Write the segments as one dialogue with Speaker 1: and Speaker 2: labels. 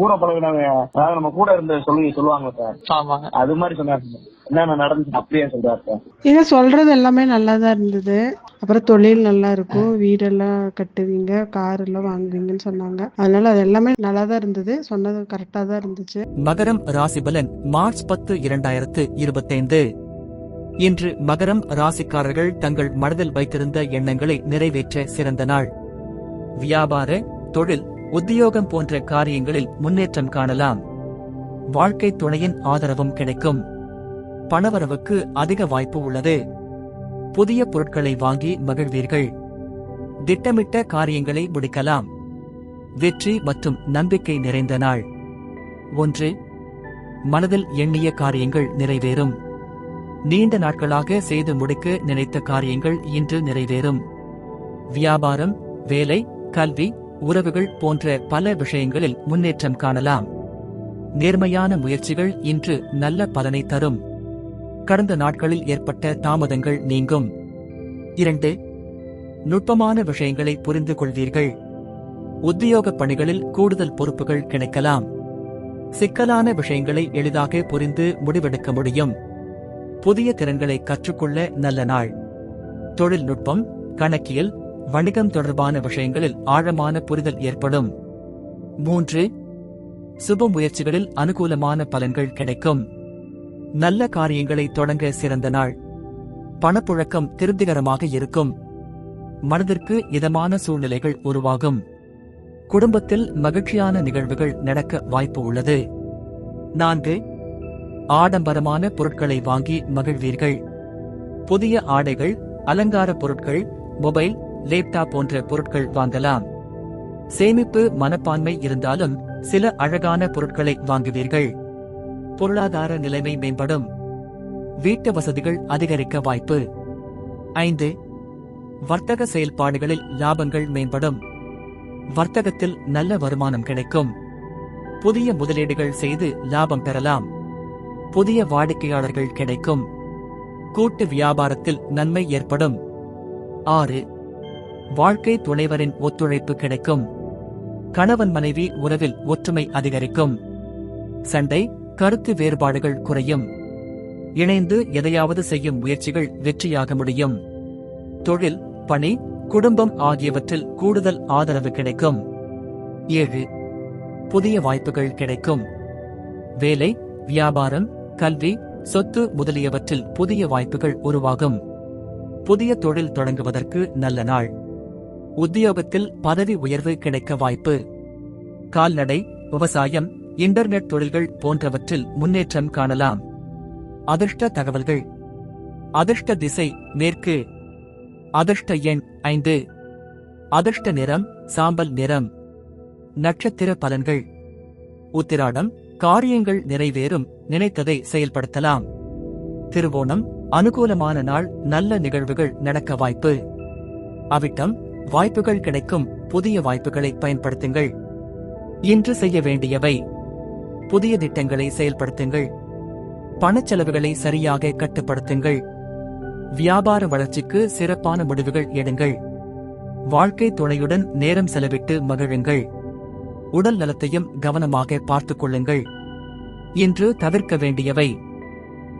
Speaker 1: கூட பழகினவங்க அதாவது நம்ம கூட இருந்த சொல்லி சொல்லுவாங்க சார். அது மாதிரி சொன்னாரு சார். என்னென்ன நடந்துச்சு அப்படியே சொல்றாரு சார்.
Speaker 2: நீங்க சொல்றது எல்லாமே நல்லா தான் இருந்தது. அப்புறம் தொழில் நல்லா இருக்கும். வீடெல்லாம் கட்டுவீங்க கார் எல்லாம் வாங்குவீங்கன்னு சொன்னாங்க. அதனால அது எல்லாமே நல்லா தான் இருந்தது. சொன்னது கரெக்டா தான் இருந்துச்சு.
Speaker 3: மகரம் ராசிபலன் மார்ச் பத்து இரண்டாயிரத்து இருபத்தைந்து. இன்று மகரம் ராசிக்காரர்கள் தங்கள் மனதில் வைத்திருந்த எண்ணங்களை நிறைவேற்ற சிறந்த நாள். வியாபார தொழில் உத்தியோகம் போன்ற காரியங்களில் முன்னேற்றம் காணலாம். வாழ்க்கை துணையின் ஆதரவும் கிடைக்கும். பணவரவுக்கு அதிக வாய்ப்பு உள்ளது. புதிய பொருட்களை வாங்கி மகிழ்வீர்கள். திட்டமிட்ட காரியங்களை முடிக்கலாம். வெற்றி மற்றும் நம்பிக்கை நிறைந்த நாள். ஒன்று மனதில் எண்ணிய காரியங்கள் நிறைவேறும். நீண்ட நாட்களாக செய்து முடிக்க நினைத்த காரியங்கள் இன்று நிறைவேறும். வியாபாரம் வேலை கல்வி உறவுகள் போன்ற பல விஷயங்களில் முன்னேற்றம் காணலாம். நேர்மையான முயற்சிகள் இன்று நல்ல பலனை தரும். கடந்த நாட்களில் ஏற்பட்ட தாமதங்கள் நீங்கும். இரண்டு நுட்பமான விஷயங்களை புரிந்து கொள்வீர்கள். உத்தியோக பணிகளில் கூடுதல் பொறுப்புகள் கிடைக்கலாம். சிக்கலான விஷயங்களை எளிதாக புரிந்து முடிவெடுக்க முடியும். புதிய திறன்களை கற்றுக்கொள்ள நல்ல நாள். தொழில்நுட்பம் கணக்கியல் வணிகம் தொடர்பான விஷயங்களில் ஆழமான புரிதல் ஏற்படும். மூன்று சுப முயற்சிகளில் அனுகூலமான பலன்கள் கிடைக்கும். நல்ல காரியங்களை தொடங்க சிறந்த நாள். பணப்புழக்கம் திருப்திகரமாக இருக்கும். மனதிற்கு இதமான சூழ்நிலைகள் உருவாகும். குடும்பத்தில் மகிழ்ச்சியான நிகழ்வுகள் நடக்க வாய்ப்பு உள்ளது. நான்கு ஆடம்பரமான பொருட்களை வாங்கி மகிழ்வீர்கள். புதிய ஆடைகள் அலங்கார பொருட்கள் மொபைல் லேப்டாப் போன்ற பொருட்கள் வாங்கலாம். சேமிப்பு மனப்பான்மை இருந்தாலும் சில அழகான பொருட்களை வாங்குவீர்கள். பொருளாதார நிலைமை மேம்படும். வீட்டு வசதிகள் அதிகரிக்க வாய்ப்பு. ஐந்து வர்த்தக செயல்பாடுகளில் லாபங்கள் மேம்படும். வர்த்தகத்தில் நல்ல வருமானம் கிடைக்கும். புதிய முதலீடுகள் செய்து லாபம் பெறலாம். புதிய வாடிக்கையாளர்கள் கிடைக்கும். கூட்டு வியாபாரத்தில் நன்மை ஏற்படும். ஆறு வாழ்க்கை துணைவரின் ஒத்துழைப்பு கிடைக்கும். கணவன் மனைவி உறவில் ஒற்றுமை அதிகரிக்கும். சண்டை கருத்து வேறுபாடுகள் குறையும். இணைந்து எதையாவது செய்யும் முயற்சிகள் வெற்றியாக முடியும். தொழில் பணி குடும்பம் ஆகியவற்றில் கூடுதல் ஆதரவு கிடைக்கும். ஏழு புதிய வாய்ப்புகள் கிடைக்கும். வேலை வியாபாரம் கல்வி சொத்து முதலியவற்றில் புதிய வாய்ப்புகள் உருவாகும். புதிய தொழில் தொடங்குவதற்கு நல்ல நாள். உத்தியோகத்தில் பதவி உயர்வு கிடைக்க வாய்ப்பு. கால்நடை விவசாயம் இன்டர்நெட் தொழில்கள் போன்றவற்றில் முன்னேற்றம் காணலாம். அதிர்ஷ்ட தகவல்கள். அதிர்ஷ்ட திசை மேற்கு. அதிர்ஷ்ட எண் ஐந்து. அதிர்ஷ்ட நிறம் சாம்பல் நிறம். நட்சத்திர பலன்கள். உத்திராடம் காரியங்கள் நிறைவேறும் நினைத்ததை செயல்படுத்தலாம். திருவோணம் அனுகூலமான நாள் நல்ல நிகழ்வுகள் நடக்க வாய்ப்பு. அவிட்டம் வாய்ப்புகள் கிடைக்கும். புதிய வாய்ப்புகளை பயன்படுத்துங்கள். இன்று செய்ய வேண்டியவை. புதிய திட்டங்களை செயல்படுத்துங்கள். பணச்செலவுகளை சரியாக கட்டுப்படுத்துங்கள். வியாபார வளர்ச்சிக்கு சிறப்பான முடிவுகள் எடுங்கள். வாழ்க்கை துணையுடன் நேரம் செலவிட்டு மகிழுங்கள். உடல் நலத்தையும் கவனமாக பார்த்துக் கொள்ளுங்கள். இன்று தவிர்க்க வேண்டியவை.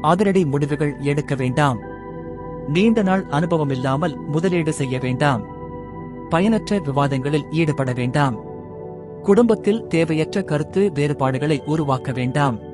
Speaker 3: அதிரடி முடிவுகள் எடுக்க வேண்டாம். நீண்ட நாள் அனுபவம் இல்லாமல் முதலீடு செய்ய வேண்டாம். பயனற்ற விவாதங்களில் ஈடுபட வேண்டாம். குடும்பத்தில் தேவையற்ற கருத்து வேறுபாடுகளை உருவாக்க வேண்டாம்.